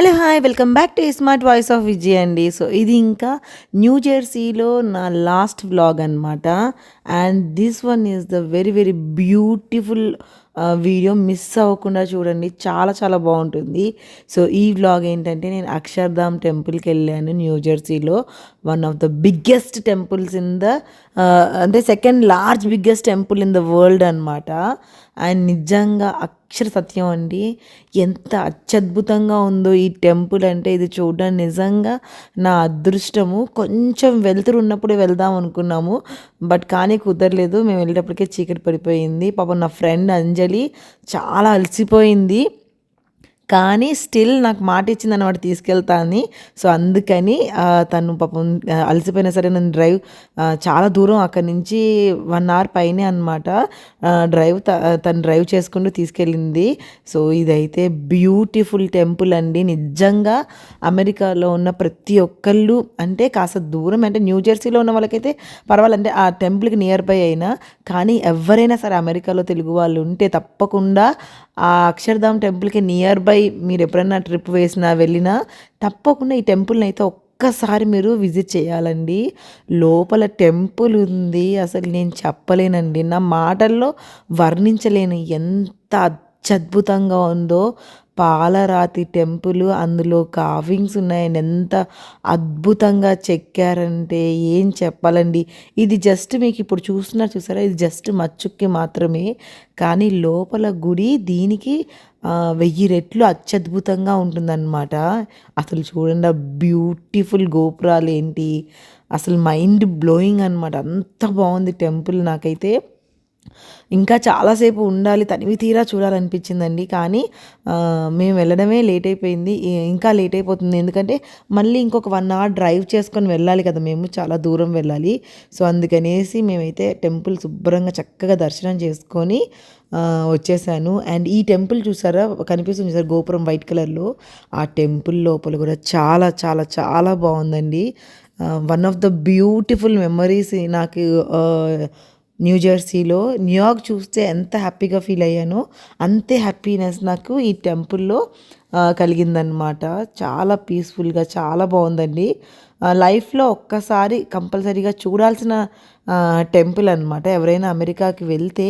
Hello hi welcome back to smart voice of Vijay అండి. So ఇది ఇంకా new జెర్సీలో నా లాస్ట్ వ్లాగ్ అనమాట and this one is the very very beautiful video miss అవ్వకుండా చూడండి. చాలా చాలా బాగుంటుంది. సో ఈ వ్లాగ్ ఏంటంటే నేను అక్షర్ధామ్ టెంపుల్కి వెళ్ళాను new జెర్సీలో. One of the biggest temples in the అంటే second large biggest temple in the world అనమాట అండ్ నిజంగా అక్షర సత్యం అండి. ఎంత అత్యద్భుతంగా ఉందో ఈ టెంపుల్ అంటే ఇది చూడడం నిజంగా నా అదృష్టము. కొంచెం వెళ్తురు ఉన్నప్పుడే వెళ్దాం అనుకున్నాము. బట్ కానీ కుదరలేదు. మేము వెళ్ళేటప్పటికే చీకటి పడిపోయింది. పాపం నా ఫ్రెండ్ అంజలి చాలా అలసిపోయింది. కానీ స్టిల్ నాకు మాట ఇచ్చింది అనమాట తీసుకెళ్తా అని. సో అందుకని తను పాపం అలసిపోయినా సరే నేను డ్రైవ్ చాలా దూరం అక్కడి నుంచి వన్ అవర్ పైనే అనమాట డ్రైవ్ తను డ్రైవ్ చేసుకుంటూ తీసుకెళ్ళింది. సో ఇదైతే బ్యూటిఫుల్ టెంపుల్ అండి. నిజంగా అమెరికాలో ఉన్న ప్రతి ఒక్కళ్ళు అంటే కాస్త దూరం అంటే న్యూ జెర్సీలో ఉన్న వాళ్ళకైతే పర్వాలంటే ఆ టెంపుల్కి నియర్ బై అయినా. కానీ ఎవరైనా సరే అమెరికాలో తెలుగు వాళ్ళు ఉంటే తప్పకుండా ఆ అక్షర్ధామ్ టెంపుల్కి నియర్ బై మీరు ఎప్పుడైనా ట్రిప్ వేసినా వెళ్ళినా తప్పకుండా ఈ టెంపుల్ని అయితే ఒక్కసారి మీరు విజిట్ చేయాలండి. లోపల టెంపుల్ ఉంది. అసలు నేను చెప్పలేనండి. నా మాటల్లో వర్ణించలేను. ఎంత అత్యద్భుతంగా ఉందో. పాలరాతి టెంపుల్ అందులో కావింగ్స్ ఉన్నాయండి ఎంత అద్భుతంగా చెక్కారంటే ఏం చెప్పాలండి. ఇది జస్ట్ మీకు ఇప్పుడు చూస్తున్నారు చూసారా? ఇది జస్ట్ మచ్చుక్కి మాత్రమే. కానీ లోపల గుడి దీనికి వెయ్యి రెట్లు అత్యద్భుతంగా ఉంటుందన్నమాట. అసలు చూడండి బ్యూటిఫుల్ గోపురాలు ఏంటి. అసలు మైండ్ బ్లోయింగ్ అనమాట అంత బాగుంది టెంపుల్ నాకైతే. ఇంకా చాలాసేపు ఉండాలి తనివి తీరా చూడాలనిపించిందండి. కానీ మేము వెళ్ళడమే లేట్ అయిపోయింది. ఇంకా లేట్ అయిపోతుంది. ఎందుకంటే మళ్ళీ ఇంకొక వన్ అవర్ డ్రైవ్ చేసుకొని వెళ్ళాలి కదా మేము. చాలా దూరం వెళ్ళాలి. సో అందుకనేసి మేమైతే టెంపుల్ శుభ్రంగా చక్కగా దర్శనం చేసుకొని వచ్చేసాను. అండ్ ఈ టెంపుల్ చూసారా? కనిపిస్తుంది సార్ గోపురం వైట్ కలర్లో. ఆ టెంపుల్ లోపల కూడా చాలా చాలా చాలా బాగుందండి. One of the beautiful memories నాకు న్యూజెర్సీలో న్యూయార్క్ చూస్తే ఎంత హ్యాపీగా ఫీల్ అయ్యానో అంతే హ్యాపీనెస్ నాకు ఈ టెంపుల్లో కలిగిందనమాట చాలా పీస్ఫుల్గా చాలా బాగుందండి. లైఫ్లో ఒక్కసారి కంపల్సరీగా చూడాల్సిన టెంపుల్ అనమాట ఎవరైనా అమెరికాకి వెళ్తే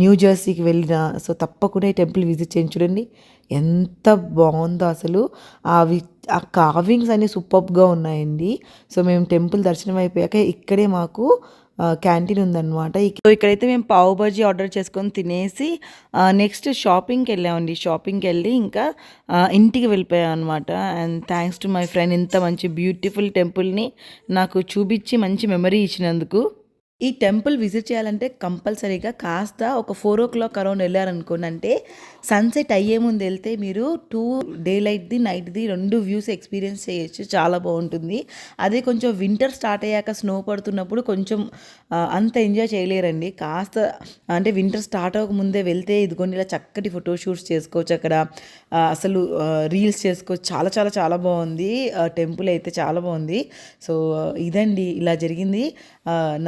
న్యూ జెర్సీకి వెళ్ళిన సో తప్పకుండా ఈ టెంపుల్ విజిట్ చేయండి. చూడండి ఎంత బాగుందో అసలు. అవి ఆ కావింగ్స్ అన్నీ సూపర్గా ఉన్నాయండి. సో మేము టెంపుల్ దర్శనం అయిపోయాక ఇక్కడే మాకు క్యాంటీన్ ఉందన్నమాట. సో ఇక్కడైతే మేము పావు బజీ ఆర్డర్ చేసుకొని తినేసి నెక్స్ట్ షాపింగ్కి వెళ్ళామండి. షాపింగ్కి వెళ్ళి ఇంకా ఇంటికి వెళ్ళిపోయాం అనమాట and thanks to my friend ఇంత మంచి బ్యూటిఫుల్ టెంపుల్ని నాకు చూపించి మంచి మెమరీ ఇచ్చినందుకు. ఈ టెంపుల్ విజిట్ చేయాలంటే కంపల్సరీగా కాస్త ఒక ఫోర్ ఓ క్లాక్ అరౌండ్ వెళ్ళారనుకోండి అంటే సన్సెట్ అయ్యే ముందు వెళ్తే మీరు టూ డే లైట్ది నైట్ది రెండు వ్యూస్ ఎక్స్పీరియన్స్ చేయొచ్చు చాలా బాగుంటుంది. అదే కొంచెం వింటర్ స్టార్ట్ అయ్యాక స్నో పడుతున్నప్పుడు కొంచెం అంత ఎంజాయ్ చేయలేరండి. కాస్త అంటే వింటర్ స్టార్ట్ అవ్వక ముందే వెళ్తే ఇదిగోండి ఇలా చక్కటి ఫోటోషూట్స్ చేసుకోవచ్చు అక్కడ. అసలు రీల్స్ చేసుకోవచ్చు. చాలా చాలా చాలా బాగుంది. టెంపుల్ అయితే చాలా బాగుంది. సో ఇదండి ఇలా జరిగింది.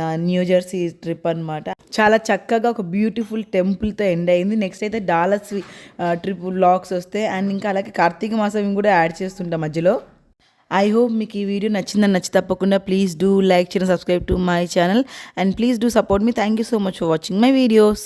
నా న్యూ జెర్సీ ట్రిప్ అనమాట చాలా చక్కగా ఒక బ్యూటిఫుల్ టెంపుల్తో ఎండ్ అయింది. నెక్స్ట్ అయితే డాలర్స్ ట్రిప్ బ్లాగ్స్ వస్తాయి అండ్ ఇంకా అలాగే కార్తీక మాసం కూడా యాడ్ చేస్తుంటాం మధ్యలో. ఐ హోప్ మీకు ఈ వీడియో నచ్చిందని నచ్చి తప్పకుండా ప్లీజ్ డూ లైక్ చేయండి subscribe to my channel and please do support me thank you so much for watching my videos